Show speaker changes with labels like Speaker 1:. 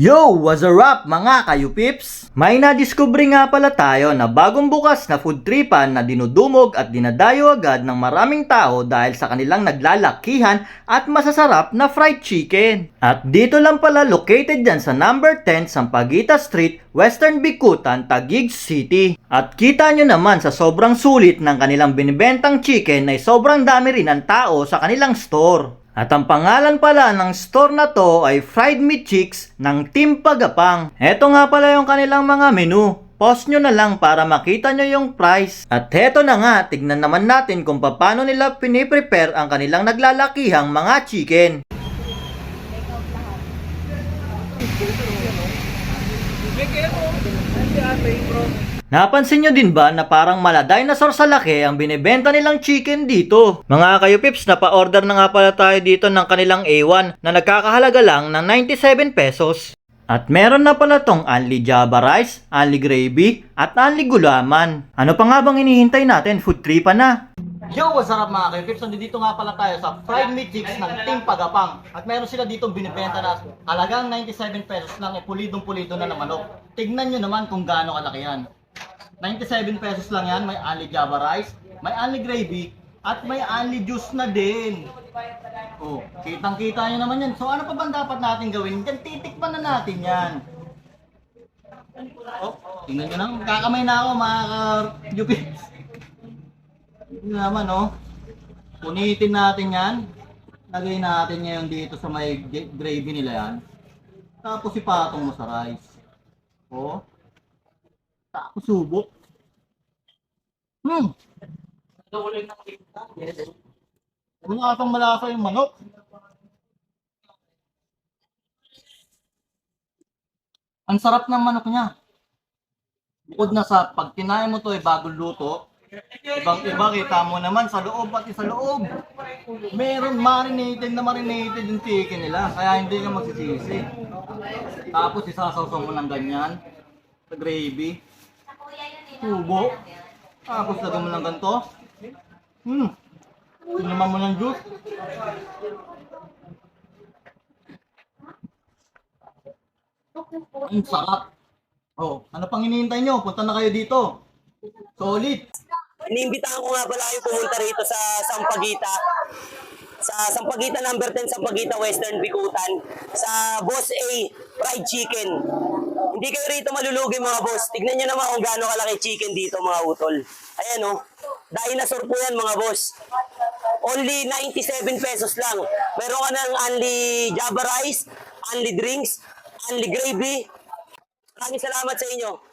Speaker 1: Yo! What's a rap mga kayupips? May nadiskubre nga pala tayo na bagong bukas na food tripan na dinudumog at dinadayo agad ng maraming tao dahil sa kanilang naglalakihan at masasarap na fried chicken. At dito lang pala located dyan sa number 10 Sampaguita Street, Western Bikutan, Taguig City. At kita nyo naman sa sobrang sulit ng kanilang binibentang chicken ay sobrang dami rin ang tao sa kanilang store. At ang pangalan pala ng store na to ay Fried Meat Chicks ng Team Pagapang. Ito nga pala yung kanilang mga menu. Post nyo na lang para makita nyo yung price. At heto na nga, tignan naman natin kung paano nila piniprepare ang kanilang naglalakihang mga chicken. Napansin nyo din ba na parang mala dinosaur sa laki ang binibenta nilang chicken dito? Mga kayo pips, napa-order na nga pala tayo dito ng kanilang A1 na nagkakahalaga lang ng 97 pesos. At meron na pala tong only java rice, only gravy, at only gulaman. Ano pa nga bang hinihintay natin? Food trip pa na. Yo, what's up mga kayo pips? Nandito nga pala tayo sa Fried Meat Chicks ng Team Pagapang. At meron sila dito binibenta na halagang 97 pesos lang, eh, pulidong-pulido na na manok. Tignan nyo naman kung gaano kalaki yan. 97 pesos lang yan, may only java rice, may only gravy, at may only juice na din. Oh, kitang-kita nyo naman yan. So ano pa bang dapat natin gawin? Yan, titikman na natin yan. Oh, tingnan nyo lang. Kakamay na ako mga ka-UP. Tingnan naman oh. Punitin natin yan. Lagay natin ngayon dito sa may gravy nila yan. Tapos ipatong mo sa rice. Oh. Subok. Hmm. Ano nga pang malasa yung manok? Ang sarap ng manok niya. Bukod na sa pag kinain mo to ay bagong luto, ibang iba kita mo naman sa loob pati sa loob. Meron marinated na marinated yung chicken nila, kaya hindi ka magsisisi. Tapos isasawsaw mo ng ganyan, sa gravy, tubo, tapos lagyan mo ng ganito. Hmm. Inuman mo ng juice. Ang sarap. Oh, ano pang hinihintay nyo? Punta na kayo dito. Solid.
Speaker 2: Iniimbitahan ko nga pala kayo pumunta rito sa Sampaguita. Sa Sampaguita number 10, Sampaguita Western Bikutan. Sa Boss A Fried Chicken. Hindi kayo rito malulugi mga boss. Tignan nyo naman kung gaano kalaki chicken dito mga utol. Ayan o. Oh. Dinosaur po yan mga boss. Only 97 pesos lang. Meron ka ng only java rice, only drinks, only gravy. Maraming salamat sa inyo.